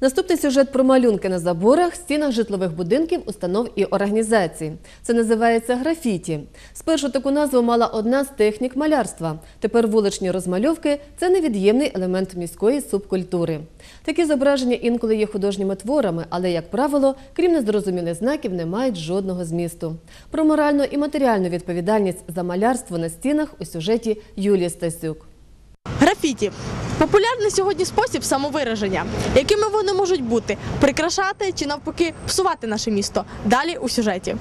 Наступний сюжет про малюнки на заборах, стінах житлових будинків, установ і організацій. Це називається графіті. Спершу таку назву мала одна з технік малярства. Тепер вуличні розмальовки це невід'ємний елемент міської субкультури. Такі зображення інколи є художніми творами, але, як правило, крім незрозумілих знаків, не мають жодного змісту. Про моральну і матеріальну відповідальність за малярство на стінах у сюжеті Юлії Стасюк. Графіті популярний сьогодні спосіб самовираження. Якими вони можуть бути? Прикрашати чи навпаки псувати наше місто? Далі у сюжеті.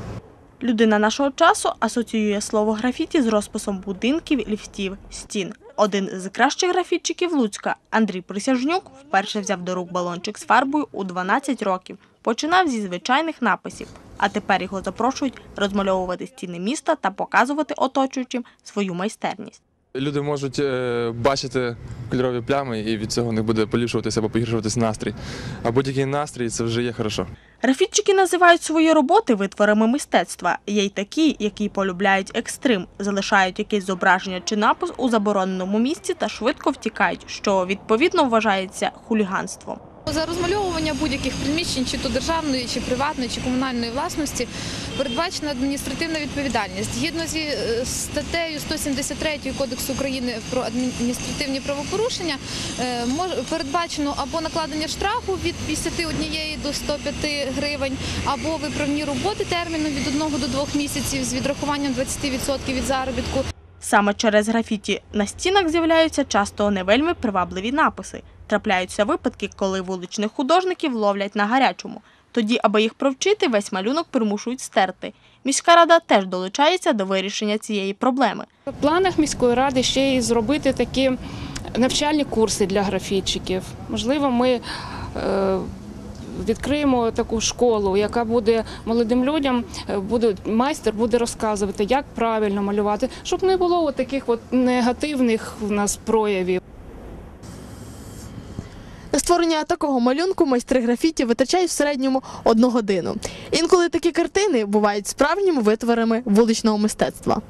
Людина нашого часу асоціює слово графіті з розписом будинків, ліфтів, стін. Один з кращих графітчиків Луцька Андрій Присяжнюк вперше взяв до рук балончик з фарбою у 12 років. Починав зі звичайних написів, а тепер його запрошують розмальовувати стіни міста та показувати оточуючим свою майстерність. Люди можуть е, бачити кольорові плями, і від цього не буде поліпшуватися або погіршуватися настрій. А будь-який настрій це вже є хорошо. Графітчики називають свої роботи витворами мистецтва. Є й такі, які полюбляють екстрим, залишають якесь зображення чи напис у забороненому місці та швидко втікають, що відповідно вважається хуліганством. За розмальовування будь-яких приміщень, чи то державної, чи приватної, чи комунальної власності, передбачена адміністративна відповідальність. Згідно зі е, статтею 173 Кодексу України про адміністративні правопорушення, е, передбачено або накладення штрафу від 51 до 105 гривень, або виправні роботи терміном від 1 до 2 місяців з відрахуванням 20% від заробітку. Саме через графіті на стінах з'являються часто не вельми привабливі написи. Трапляються випадки, коли вуличних художників ловлять на гарячому. Тоді, аби їх провчити, весь малюнок примушують стерти. Міська рада теж долучається до вирішення цієї проблеми. В планах міської ради ще й зробити такі навчальні курси для графітчиків. Можливо, ми е, відкриємо таку школу, яка буде молодим людям, е, буде майстер буде розказувати, як правильно малювати, щоб не було таких от негативних в нас проявів. Створення такого малюнку майстри графіті витрачають в середньому одну годину. Інколи такі картини бувають справжніми витворами вуличного мистецтва.